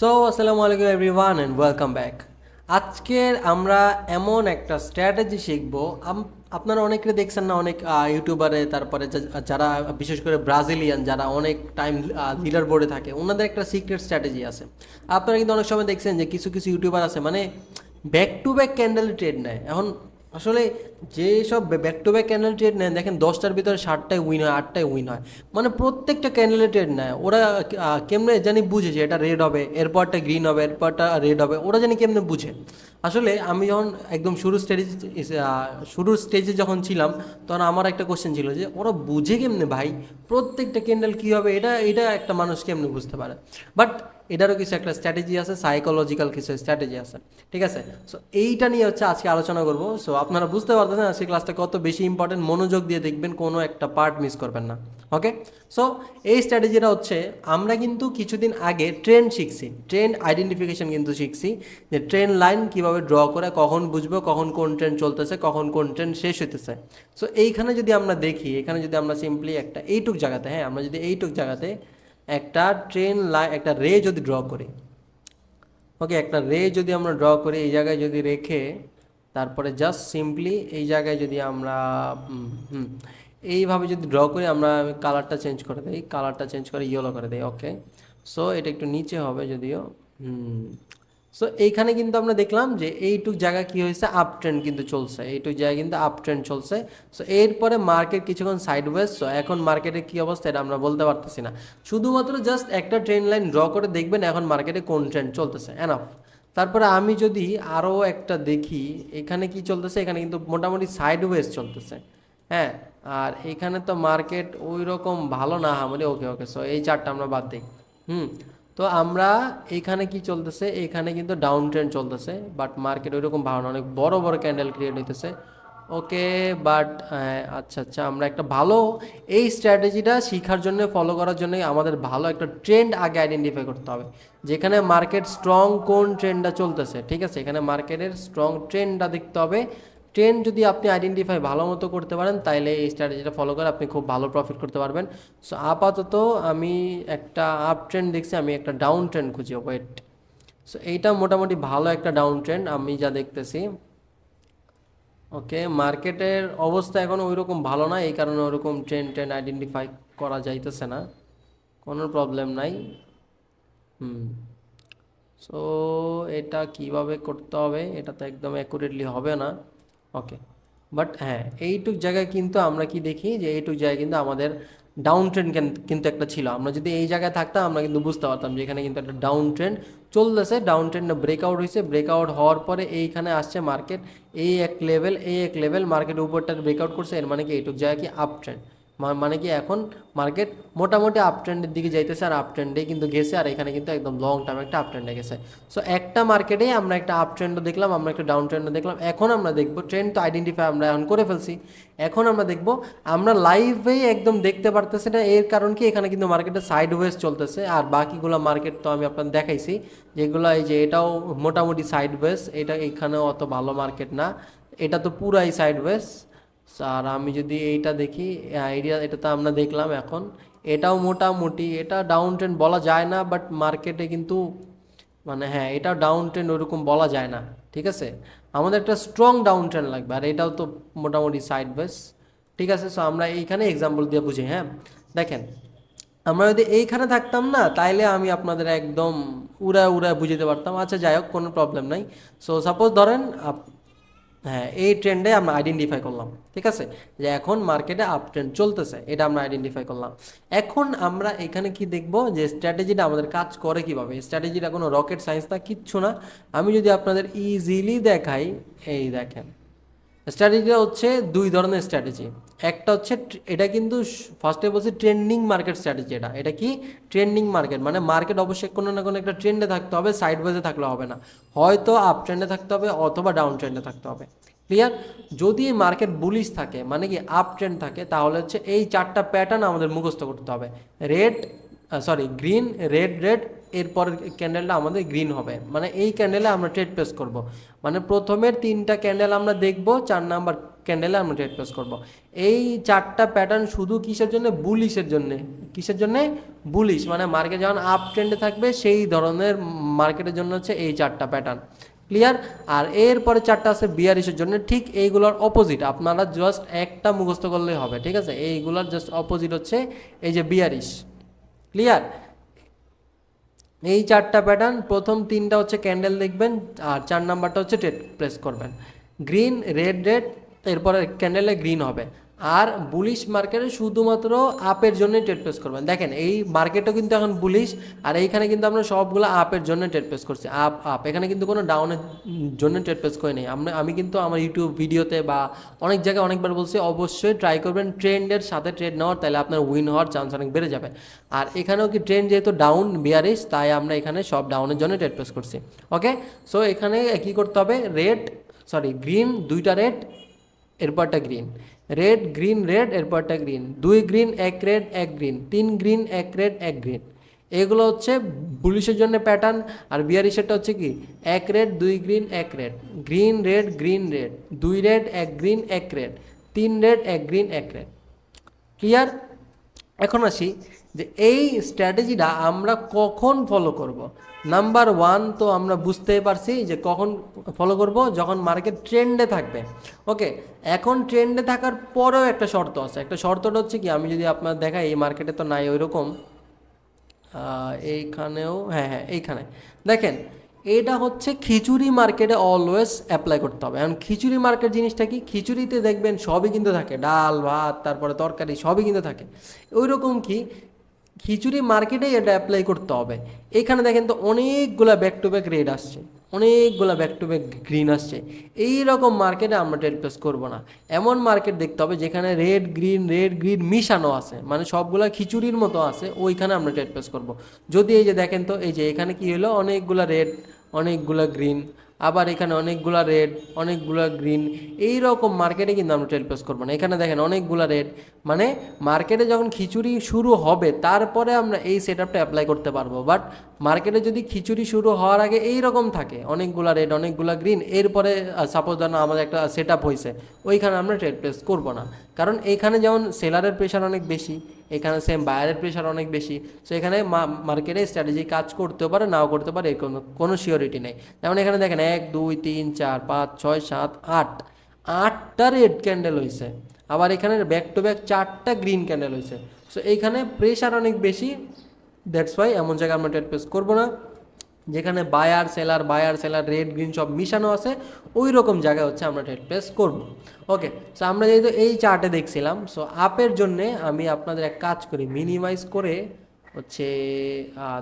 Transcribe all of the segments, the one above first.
So আসসালামু আলাইকুম everyone and welcome back আজকের আমরা এমন একটা স্ট্র্যাটেজি শিখব। আপনারা অনেকে দেখছেন না, অনেক ইউটিউবারে তারপরে যারা, বিশেষ করে ব্রাজিলিয়ান যারা অনেক টাইম লিডার বোর্ডে থাকে, ওনাদের একটা সিক্রেট স্ট্র্যাটেজি আছে। আপনারা কিন্তু অনেক সময় দেখছেন যে কিছু কিছু ইউটিউবার আছে মানে back to back candle trade নেয়। এখন আসলে যেসব back to back candle trade নেয়, দেখেন দশটার ভিতরে ষাটটায় উইন হয়, আটটায় উইন হয়। মানে প্রত্যেকটা ক্যান্ডেলে ট্রেড নেয়। ওরা কেমনে জানি বুঝে যে এটা রেড হবে, এরপরটা গ্রিন হবে, এরপরটা রেড হবে, ওরা জানি কেমনে বুঝে। আসলে আমি যখন একদম শুরু স্টেজে শুরুর স্টেজে যখন ছিলাম, তখন আমার একটা কোশ্চেন ছিল যে, ওরা বুঝে কেমনে ভাই? প্রত্যেকটা ক্যান্ডেল কী হবে? এটা এটা একটা মানুষ কেমনে বুঝতে পারে? বাট এটারও কিছু একটা স্ট্র্যাটেজি আছে সাইকোলজিক্যাল কিছু স্ট্র্যাটেজি আছে, ঠিক আছে? সো এইটা নিয়ে হচ্ছে আজকে আলোচনা করব। সো আপনারা বুঝতে পারতেছেন আজকে ক্লাসটা কত বেশি ইম্পর্টেন্ট মনোযোগ দিয়ে দেখবেন, কোনো একটা পার্ট মিস করবেন না ওকে সো এই স্ট্র্যাটেজিটা হচ্ছে, আমরা কিন্তু কিছুদিন আগে ট্রেন্ড শিখছি ট্রেন্ড আইডেন্টিফিকেশন কিন্তু শিখছি, যে ট্রেন লাইন কীভাবে ড্র করে, কখন বুঝব, কখন কোন ট্রেন চলতেছে, কখন কোন ট্রেন শেষ হইতেছে। সো এইখানে যদি আমরা দেখি, এখানে যদি আমরা সিম্পলি একটা এইটুক জায়গাতে হ্যাঁ আমরা যদি এইটুক জায়গাতে একটা ট্রেন লাই একটা রে যদি ড্র করি ওকে একটা রে যদি আমরা ড্র করি, এই জায়গায় যদি রেখে, তারপরে জাস্ট সিম্পলি এই জায়গায় যদি আমরা এইভাবে যদি ড্র করি, আমরা কালারটা চেঞ্জ করে দেই কালারটা চেঞ্জ করে ইয়েলো করে দেই ওকে সো এটা একটু নিচে হবে যদিও সো এইখানে কিন্তু আমরা দেখলাম যে এইটুক জায়গা কি হয়েছে? আপ ট্রেন্ড কিন্তু চলছে। এইটুক জায়গা কিন্তু আপ ট্রেন্ড চলছে। সো এরপরে মার্কেট কিছুক্ষণ সাইডওয়েজ সো এখন মার্কেটে কি অবস্থা এটা আমরা বলতে পারতেছি না। শুধুমাত্র জাস্ট একটা ট্রেন লাইন ড্র করে দেখবেন এখন মার্কেটে কোন ট্রেন্ড চলতেছে। এনাফ তারপরে আমি যদি আরও একটা দেখি, এখানে কি চলতেছে? এখানে কিন্তু মোটামুটি সাইডওয়েজ চলতেছে। হ্যাঁ? আর এখানে তো মার্কেট ওই রকম ভালো না। মানে ওকে ওকে সো এই চারটা আমরা বাদ দিই। হুম? তো আমরা এখানে কি চলতেছে? এখানে কিন্তু ডাউন ট্রেন্ড চলতেছে বাট মার্কেট ওইরকম ভালো না। অনেক বড় বড় ক্যান্ডেল ক্রিয়েট হইতেছে। ওকে বাট আচ্ছা আচ্ছা আমরা একটা ভালো এই স্ট্র্যাটেজিটা শেখার জন্য ফলো করার জন্য আমাদের ভালো একটা ট্রেন্ড আগে আইডেন্টিফাই করতে হবে। যেখানে মার্কেট স্ট্রং কোন ট্রেন্ডটা চলতেছে, ঠিক আছে? এখানে মার্কেটের স্ট্রং ট্রেন্ডটা দেখতে হবে। ট্রেন্ড যদি আপনি আইডেন্টিফাই ভালো মতো করতে পারেন তাহলে এই স্ট্র্যাটেজিটা ফলো করে আপনি খুব ভালো প্রফিট করতে পারবেন। সো আপাতত আমি একটা আপ ট্রেন্ড দেখছি, আমি একটা ডাউন ট্রেন্ড খুঁজি ওয়েট সো এইটা মোটামুটি ভালো একটা ডাউন ট্রেন্ড আমি যা দেখতেছি। ওকে মার্কেটের অবস্থা এখন ওই রকম ভালো না, এই কারণে ওরকম ট্রেন্ড ট্রেন্ড আইডেন্টিফাই করা যাইতেছে না। কোনো প্রবলেম নাই। হুম। সো এটা কীভাবে করতে হবে, এটা তো একদম অ্যাকুরেটলি হবে না। ওকে বাট হ্যাঁ এইটুক জায়গায় কিন্তু আমরা কি দেখি যে এইটুক জায়গায় কিন্তু আমাদের ডাউন ট্রেন্ড কিন্তু একটা ছিল। আমরা যদি এই জায়গায় থাকতাম, আমরা কিন্তু বুঝতে পারতাম যে এখানে কিন্তু একটা ডাউন ট্রেন্ড চলতেছে। ডাউন ট্রেন্ড ব্রেকআউট হয়েছে। ব্রেকআউট হওয়ার পরে এইখানে আসছে মার্কেট এই এক লেভেল এই এক লেভেল মার্কেট উপরটা ব্রেকআউট করছে। এর মানে কি এইটুক জায়গায় কি আপ ট্রেন্ড মানে কি এখন মার্কেট মোটামুটি আপ ট্রেন্ডের দিকে যাইতেছে আর আপ ট্রেন্ডে কিন্তু গেছে আর এখানে কিন্তু একদম লং টার্ম একটা আপ ট্রেন্ডে গেছে। সো একটা মার্কেটেই আমরা একটা আপ ট্রেন্ডও দেখলাম, আমরা একটা ডাউন ট্রেন্ডও দেখলাম। এখন আমরা দেখব ট্রেন্ড তো আইডেন্টিফাই আমরা এখন করে ফেলছি। এখন আমরা দেখব আমরা লাইভেই একদম দেখতে পারতেছি না, এর কারণ কি এখানে কিন্তু মার্কেটে সাইড ওয়েজ চলতেছে। আর বাকিগুলো মার্কেট তো আমি আপনাদের দেখাইছি, যেগুলো এই যে এটাও মোটামুটি সাইড ওয়েজ এটা এখানেও অত ভালো মার্কেট না। এটা তো পুরাই সাইড ওয়েজ আর আমি যদি এইটা দেখি আইডিয়া এটা তো আমরা দেখলাম এখন। এটাও মোটামুটি, এটা ডাউন ট্রেন্ড বলা যায় না বাট মার্কেটে কিন্তু মানে হ্যাঁ এটাও ডাউন ট্রেন্ড ওরকম বলা যায় না, ঠিক আছে? আমাদের একটা স্ট্রং ডাউন ট্রেন্ড লাগবে, আর এটাও তো মোটামুটি সাইড বেস ঠিক আছে? সো আমরা এইখানে এক্সাম্পল দিয়ে বুঝি হ্যাঁ? দেখেন, আমরা যদি এইখানে থাকতাম না, তাইলে আমি আপনাদের একদম উড়ায় উড়া বুঝতে পারতাম। আচ্ছা যাই হোক, কোনো প্রবলেম নাই। সো সাপোজ ধরেন হ্যাঁ এই ট্রেন্ডে আমরা আইডেন্টিফাই করলাম, ঠিক আছে? যে এখন মার্কেটে আপ ট্রেন্ড চলতেছে, এটা আমরা আইডেন্টিফাই করলাম। এখন আমরা এখানে কি দেখব যে স্ট্র্যাটেজিটা আমাদের কাজ করে কীভাবে? স্ট্র্যাটেজিটা কোনো রকেট সায়েন্স না, কিচ্ছু না। আমি যদি আপনাদের ইজিলি দেখাই, এই দেখেন স্ট্র্যাটেজিটা হচ্ছে দুই ধরনের স্ট্র্যাটেজি একটা হচ্ছে এটা কিন্তু ফার্স্টে বলছি ট্রেন্ডিং মার্কেট স্ট্র্যাটেজি এটা। এটা কি? ট্রেন্ডিং মার্কেট মানে মার্কেট অবশ্যই কোনো না কোনো একটা ট্রেন্ডে থাকতে হবে সাইড ওয়েজে থাকলে হবে না। হয়তো আপ ট্রেন্ডে থাকতে হবে অথবা ডাউন ট্রেন্ডে থাকতে হবে। ক্লিয়ার যদি মার্কেট বুলিশ থাকে মানে কি আপ ট্রেন্ড থাকে, তাহলে হচ্ছে এই চারটা প্যাটার্ন আমাদের মুখস্থ করতে হবে। Red sorry green red red এরপর ক্যান্ডেলটা আমাদের গ্রিন হবে। মানে এই ক্যান্ডেলে আমরা ট্রেড প্লেস করব। মানে প্রথমের তিনটা ক্যান্ডেল আমরা দেখব, চার নাম্বার ক্যান্ডেলে আমরা ট্রেড প্লেস করব। এই চারটা প্যাটার্ন শুধু কিসের জন্য? বুলিশের জন্য। কিসের জন্য? বুলিশ মানে মার্কেট যখন আপ ট্রেন্ডে থাকবে, সেই ধরনের মার্কেটের জন্য হচ্ছে এই চারটা প্যাটার্ন ক্লিয়ার আর এরপরে চারটা আছে বিয়ারিশের জন্য। ঠিক এইগুলোর অপোজিট আপনারা জাস্ট একটা মুখস্থ করলেই হবে, ঠিক আছে? এইগুলোর জাস্ট অপোজিট হচ্ছে এই যে বিয়ারিশ ক্লিয়ার এই চারটা প্যাটার্ন প্রথম তিনটা হচ্ছে ক্যান্ডেল দেখবেন, আর চার নাম্বারটা হচ্ছে ট্রেড প্লেস করবেন। গ্রিন রেড রেড এরপরে ক্যান্ডেলে গ্রিন হবে। আর বুলিশ মার্কেটে শুধুমাত্র আপের জন্যই ট্রেড প্লেস করবেন। দেখেন, এই মার্কেটও কিন্তু এখন বুলিশ আর এইখানে কিন্তু আমরা সবগুলো আপের জন্য ট্রেড প্লেস করছি। আপ আপ এখানে কিন্তু কোনো ডাউনের জন্য ট্রেড প্লেস করি নেই আমরা, আমি কিন্তু আমার ইউটিউব ভিডিওতে বা অনেক জায়গায় অনেকবার বলছি, অবশ্যই ট্রাই করবেন। ট্রেন্ডের সাথে ট্রেড নেওয়ার, তাহলে আপনার উইন হওয়ার চান্স অনেক বেড়ে যাবে। আর এখানেও কি ট্রেন্ড যেহেতু ডাউন বিয়ারিশ তাই আমরা এখানে সব ডাউনের জন্য ট্রেড প্লেস করছি। ওকে সো এখানে কি করতে হবে? রেড সরি গ্রিন দুইটা রেড এরপরটা গ্রিন রেড গ্রিন রেড এরপরটা গ্রিন দুই গ্রিন এক রেড এক গ্রিন তিন গ্রিন এক রেড এক গ্রিন এগুলো হচ্ছে পুলিশের জন্য প্যাটার্ন আর বিয়ারিশেরটা হচ্ছে কি? এক রেড দুই গ্রিন এক red green red green red দুই রেড এক গ্রিন এক রেড তিন রেড এক গ্রিন এক রেড ক্লিয়ার এখন আসি যে এই স্ট্র্যাটেজিটা আমরা কখন ফলো করব? নাম্বার ওয়ান তো আমরা বুঝতেই পারছি যে কখন ফলো করব, যখন মার্কেট ট্রেন্ডে থাকবে। ওকে এখন ট্রেন্ডে থাকার পরেও একটা শর্ত আছে। একটা শর্তটা হচ্ছে কি, আমি যদি আপনার দেখাই, এই মার্কেটে তো নাই ওই রকম এইখানেও হ্যাঁ হ্যাঁ এইখানে। দেখেন, এটা হচ্ছে খিচুড়ি মার্কেটে অলওয়েজ অ্যাপ্লাই করতে হবে। এখন খিচুড়ি মার্কেট জিনিসটা কি, খিচুড়িতে দেখবেন সবই কিন্তু থাকে। ডাল, ভাত, তারপরে তরকারি সবই কিন্তু থাকে। ওই রকম কি খিচুড়ি মার্কেটেই এটা অ্যাপ্লাই করতে হবে। এখানে দেখেন তো অনেকগুলা ব্যাক টু ব্যাক রেড আসছে, অনেকগুলা ব্যাক টু ব্যাক গ্রিন আসছে। এই রকম মার্কেটে আমরা ট্রেড প্লেস করব না। এমন মার্কেট দেখতে হবে যেখানে রেড গ্রিন রেড গ্রিন মিশানো আছে। মানে সবগুলা খিচুড়ির মতো আছে, ওইখানে আমরা ট্রেড প্লেস করব। যদি এই যে দেখেন তো, এই যে এখানে কি হলো? অনেকগুলা রেড অনেকগুলা গ্রিন আবার এখানে অনেকগুলা রেড, অনেকগুলা গ্রিন এই রকম মার্কেটে কিন্তু আমরা ট্রেড প্লেস করব না। এখানে দেখেন অনেকগুলা রেড মানে মার্কেটে যখন খিচুড়ি শুরু হবে, তারপরে আমরা এই সেট আপটা অ্যাপ্লাই করতে পারব। বাট মার্কেটে যদি খিচুড়ি শুরু হওয়ার আগে এই রকম থাকে, অনেকগুলা রেড, অনেকগুলা গ্রিন, এরপরে সাপোজ ধরো আমাদের একটা সেট আপ হয়েছে ওইখানে আমরা ট্রেড প্লেস করব না। কারণ এইখানে যেমন সেলারের প্রেশার অনেক বেশি এখানে সেম বায়ারের প্রেশার অনেক বেশি। সো এখানে মার্কেটে স্ট্র্যাটেজি কাজ করতেও পারে, নাও করতে পারে, এর কোনো কোনো শিওরিটি নেই। যেমন এখানে দেখেন, এক, দুই, তিন, চার, পাঁচ, ছয়, সাত, আট। আটটা রেড ক্যান্ডেল হয়েছে আবার এখানে ব্যাক টু ব্যাক চারটা গ্রিন ক্যান্ডেল হয়েছে সো এইখানে প্রেশার অনেক বেশি দ্যাটস ওয়াই এমন জায়গায় আমরা ট্রেড প্রেস করব না। যেখানে buyer seller buyer seller red green সব মিশানো আছে ওই রকম জায়গায় হচ্ছে আমরা ট্রেড প্লেস করব। ওকে সো আমরা যেহেতু এই চার্টে দেখছিলাম সো আপের জন্যে আমি আপনাদের এক কাজ করি মিনিমাইজ করে হচ্ছে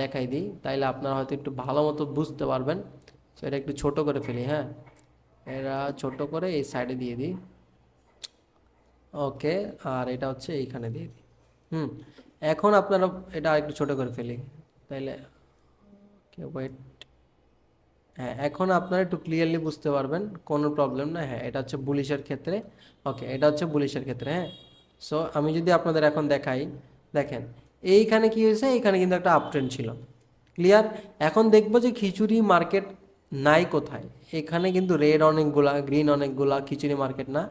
দেখাই দিই। তাইলে আপনারা হয়তো একটু ভালো মতো বুঝতে পারবেন। সো এটা একটু ছোট করে ফেলি হ্যাঁ? এরা ছোট করে এই সাইডে দিয়ে দিই। ওকে আর এটা হচ্ছে এইখানে দিয়ে দিই। হুম, এখন আপনারা এটা একটু ছোট করে ফেলি। তাইলে ওয়েট হ্যাঁ এখন আপনারা একটু ক্লিয়ারলি বুঝতে পারবেন, কোনো প্রবলেম না। হ্যাঁ এটা হচ্ছে বুলিশের ক্ষেত্রে। ওকে এটা হচ্ছে বুলিশের ক্ষেত্রে হ্যাঁ। সো আমি যদি আপনাদের এখন দেখাই, দেখেন, এইখানে কি হয়েছে? এইখানে কিন্তু একটা আপট্রেন্ড ছিল। ক্লিয়ার এখন দেখব যে খিচুড়ি মার্কেট নাই কোথায়। এখানে কিন্তু রেড অনেকগুলা গ্রিন অনেকগুলা, খিচুড়ি মার্কেট না।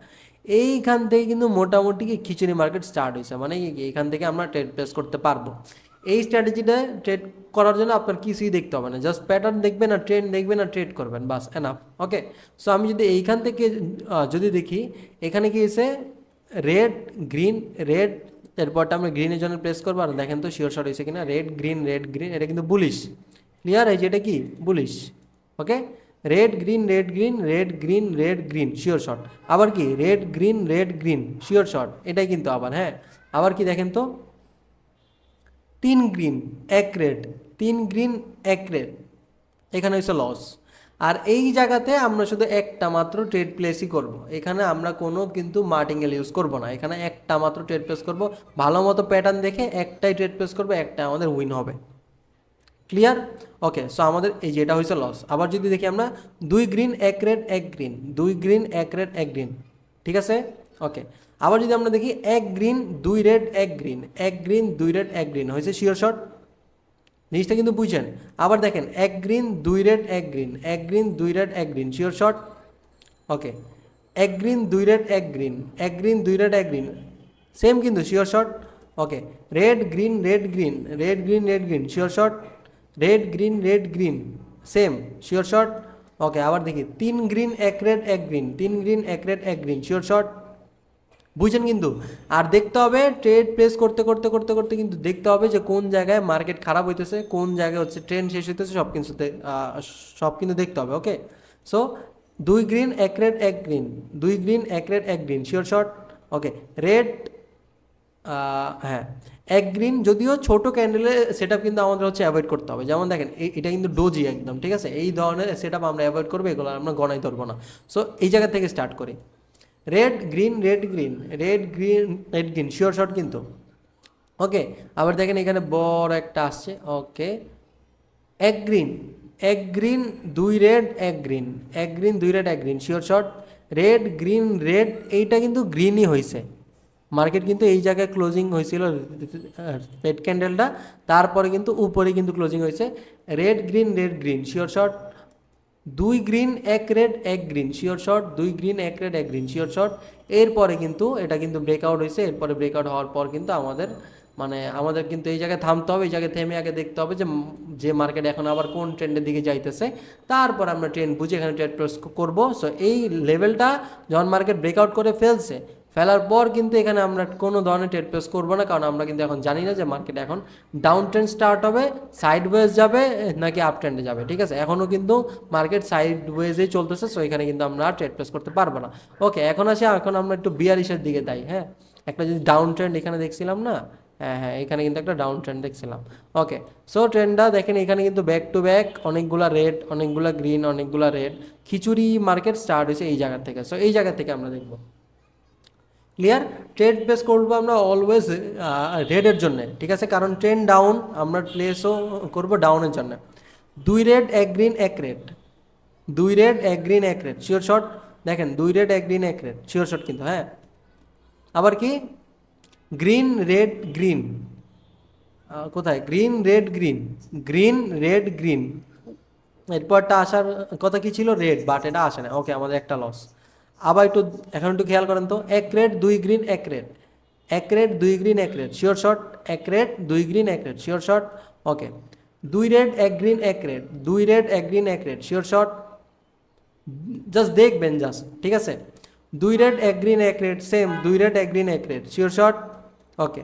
এইখান থেকে কিন্তু মোটামুটি খিচুড়ি মার্কেট স্টার্ট হয়েছে। মানে এইখান থেকে আমরা ট্রেড প্লেস করতে পারব। এই স্ট্র্যাটেজিটা ট্রেড করার জন্য আপনার কিছুই দেখতে হবে না। জাস্ট প্যাটার্ন দেখবেন আর ট্রেন্ড দেখবেন আর ট্রেড করবেন বাস এনাফ ওকে সো আমি যদি এইখান থেকে আহ, যদি দেখি এখানে কি এসে রেড গ্রিন রেড এরপরটা আমরা গ্রিনের জন্য প্রেস করব আর দেখেন তো শিওর শট হয়েছে কিনা? রেড গ্রিন রেড গ্রিন এটা কিন্তু বুলিশ ক্লিয়ার এই যে এটা কি? Bullish okay red green red green red green red green sure shot আবার কি? Red green red green sure shot এটাই কিন্তু আবার হ্যাঁ? আবার কি দেখেন তো? তিন গ্রিন, এক রেড, তিন গ্রিন, এক রেড। এখানে হচ্ছে লস। আর এই জায়গাতে আমরা শুধু একটা মাত্র ট্রেড প্লেসই করব। এখানে আমরা কোনো কিন্তু মার্টিঙ্গেল ইউজ করব না। এখানে একটা মাত্র ট্রেড প্লেস করব। ভালো মতো প্যাটার্ন দেখে একটাই ট্রেড প্লেস করব, একটা আমাদের উইন হবে। ক্লিয়ার? ওকে, সো আমাদের এই যেটা হয়েছে লস। আবার যদি দেখি আমরা, দুই গ্রিন, এক রেড, এক গ্রিন। দুই গ্রিন, এক রেড, এক গ্রিন। ঠিক আছে? ওকে। আবার যদি আমরা দেখি এক গ্রিন দুই রেড এক গ্রিন এক গ্রিন দুই রেড এক গ্রিন হয়েছে শিওর শট জিনিসটা কিন্তু বুঝছেন। আবার দেখেন, এক গ্রিন দুই রেড এক গ্রিন এক গ্রিন দুই রেড এক গ্রিন শিওর শট ওকে এক গ্রিন দুই রেড এক গ্রিন এক গ্রিন দুই রেড এক গ্রিন সেম কিন্তু sure shot okay red green red green red green red green sure shot red green red green same sure shot okay আবার দেখি। তিন গ্রিন এক রেড এক গ্রিন তিন গ্রিন এক রেড এক গ্রিন শিওর শট বুঝছেন কিন্তু? আর দেখতে হবে ট্রেড প্লেস করতে করতে করতে করতে কিন্তু দেখতে হবে যে কোন জায়গায় মার্কেট খারাপ হইতেছে কোন জায়গায় হচ্ছে ট্রেন শেষ হইতেছে সব আহ, সব কিন্তু দেখতে হবে ওকে সো দুই গ্রিন এক রেড এক গ্রিন দুই গ্রিন এক রেড এক green sure shot okay red হ্যাঁ এক গ্রিন যদিও ছোট ক্যান্ডেলে সেট কিন্তু আমাদের হচ্ছে অ্যাভয়েড করতে হবে। যেমন দেখেন এটা কিন্তু ডোজি একদম ঠিক আছে? এই ধরনের সেট আমরা অ্যাভয়েড করব এগুলো আমরা গণাই ধরবো না। সো এই জায়গা থেকে স্টার্ট করি। Red green red green red green red green sure shot কিন্তু. ওকে আবার দেখেন এখানে বড় একটা আসছে। ওকে এক গ্রিন এক গ্রিন দুই রেড এক গ্রিন এক গ্রিন দুই রেড এক green sure shot red green red এইটা কিন্তু গ্রিনই হয়েছে মার্কেট কিন্তু এই জায়গায় ক্লোজিং হয়েছিল রেড ক্যান্ডেলটা তারপরে কিন্তু উপরে কিন্তু ক্লোজিং হয়েছে red green red green sure shot দুই গ্রিন, এক রেড, এক গ্রিন। শিওর শট দুই গ্রিন, এক রেড, এক গ্রিন। শিওর শট এরপরে কিন্তু এটা কিন্তু ব্রেকআউট হয়েছে। এরপরে ব্রেকআউট হওয়ার পর কিন্তু আমাদের মানে আমাদের কিন্তু এই জায়গায় থামতে হবে, এই জায়গায় থেমে আগে দেখতে হবে যে যে মার্কেট এখন আবার কোন ট্রেন্ডের দিকে যাইতেছে। তারপর আমরা ট্রেন্ড বুঝে এখানে ট্রেড প্রেস করব। সো এই লেভেলটা যখন মার্কেট ব্রেকআউট করে ফেলছে ফেলার পর কিন্তু এখানে আমরা কোনো ধরনের ট্রেড প্রেস করব না, কারণ আমরা কিন্তু এখন জানি না যে মার্কেট এখন ডাউন ট্রেন্ড স্টার্ট হবে সাইড ওয়েজ যাবে নাকি আপ ট্রেন্ডে যাবে, ঠিক আছে? এখনও কিন্তু মার্কেট সাইড ওয়েজেই চলতেছে সো এখানে কিন্তু আমরা ট্রেড প্রেস করতে পারব না। ওকে এখন আসে, এখন আমরা একটু বিয়ারিশের দিকে যাই হ্যাঁ? একটা যদি ডাউন ট্রেন্ড এখানে দেখছিলাম না হ্যাঁ হ্যাঁ এখানে কিন্তু একটা ডাউন ট্রেন্ড দেখছিলাম ওকে সো ট্রেন্ডটা দেখেন, এখানে কিন্তু ব্যাক টু ব্যাক অনেকগুলা রেড অনেকগুলা গ্রিন অনেকগুলা রেড খিচুড়ি মার্কেট স্টার্ট হয়েছে এই জায়গা থেকে। সো এই জায়গা থেকে আমরা দেখব। ক্লিয়ার ট্রেড প্লেস করব আমরা অলওয়েজ রেডের জন্য, ঠিক আছে? কারণ ট্রেন ডাউন আমরা প্লেসও করব ডাউনের জন্য। দুই রেড এক গ্রিন এক রেড দুই রেড এক গ্রিন এক রেড শিওর শট দেখেন, দুই রেড এক গ্রিন এক রেড শিওর শট কিন্তু হ্যাঁ? আবার কি? গ্রিন রেড গ্রিন কোথায়? Green red green green red green এরপরটা আসার কথা কি ছিল? রেড বাট এটা আসে না। ওকে আমাদের একটা লস আবার একটু এখন একটু খেয়াল করেন তো, এক রেড দুই গ্রিন, এক রেড এক রেড দুই গ্রিন, এক রেড শিওর শট এক রেড দুই গ্রিন, এক রেড শিওর শট ওকে দুই রেড এক গ্রিন, এক রেড দুই রেড এক গ্রিন, এক রেড শিওর শট জাস্ট দেখবেন জাস্ট ঠিক আছে? দুই রেড এক গ্রিন, এক রেড সেম দুই রেড এক গ্রিন, এক রেড শিওর শট ওকে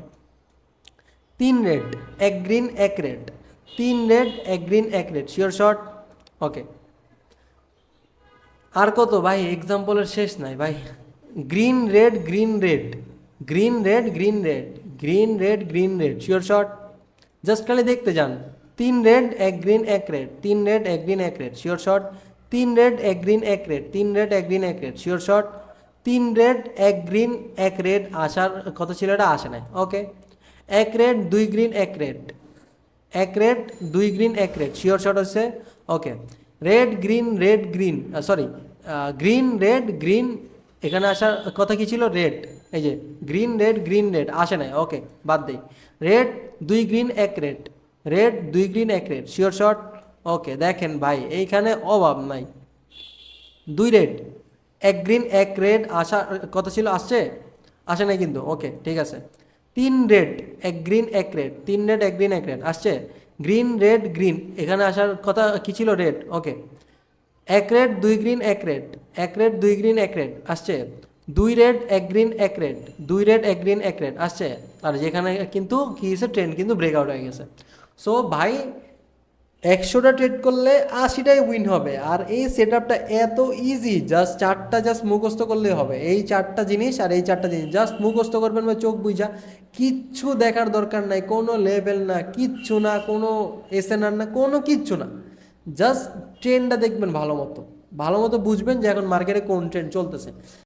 তিন রেড এক গ্রিন, এক রেড তিন রেড এক গ্রিন, এক রেড শিওর শট ওকে আর কত ভাই? এক্সাম্পলের শেষ নাই ভাই। Green red green red green red green red green red green red sure shot just খালি দেখতে যান। তিন রেড এক গ্রিন এক রেড তিন রেড এক গ্রিন এক রেড শিওর শট তিন রেড এক গ্রিন এক রেড তিন রেড এক গ্রিন এক রেড শিওর শট তিন রেড এক গ্রিন এক রেড আসার কত ছিল এটা? আসে নাই। ওকে এক রেড দুই গ্রিন এক রেড এক রেড দুই গ্রিন এক রেড শিওর শট হচ্ছে okay red green red green sorry green red green এখানে আসার কথা কি ছিল? রেড এই যে গ্রিন রেড গ্রিন রেড আসে নাই ওকে বাদ দেই রেড দুই গ্রিন এক রেড রেড দুই গ্রিন এক রেড শিওর শট ওকে দেখেন ভাই, এইখানে অভাব নাই, দুই রেড এক গ্রিন এক রেড আসা কত ছিল, আসছে, আসে নাই কিন্তু ওকে ঠিক আছে, তিন রেড এক গ্রিন এক রেড তিন রেড এক গ্রিন এক রেড আসছে গ্রিন রেড গ্রিন এখানে আসার কথা কী ছিল? রেড ওকে এক রেড দুই গ্রিন এক রেড এক রেড দুই গ্রিন এক রেড আসছে। দুই রেড এক গ্রিন এক রেড দুই রেড এক গ্রিন এক রেড আসছে। আর যেখানে কিন্তু কী হয়েছে? ট্রেন কিন্তু ব্রেকআউট হয়ে গেছে। সো ভাই একশোটা ট্রেড করলে আশিটাই উইন হবে। আর এই সেট আপটা এত ইজি জাস্ট চারটা জাস্ট মুখস্থ করলে হবে। এই চারটা জিনিস আর এই চারটা জিনিস জাস্ট মুখস্থ করবেন বা চোখ বুঝা কিচ্ছু দেখার দরকার নাই, কোনো লেভেল না, কিচ্ছু না, কোনো এসএনআর না, কোনো কিচ্ছু না। জাস্ট ট্রেনটা দেখবেন ভালো মতো। ভালো মতো বুঝবেন যে এখন মার্কেটে কোন ট্রেন্ড চলতেছে।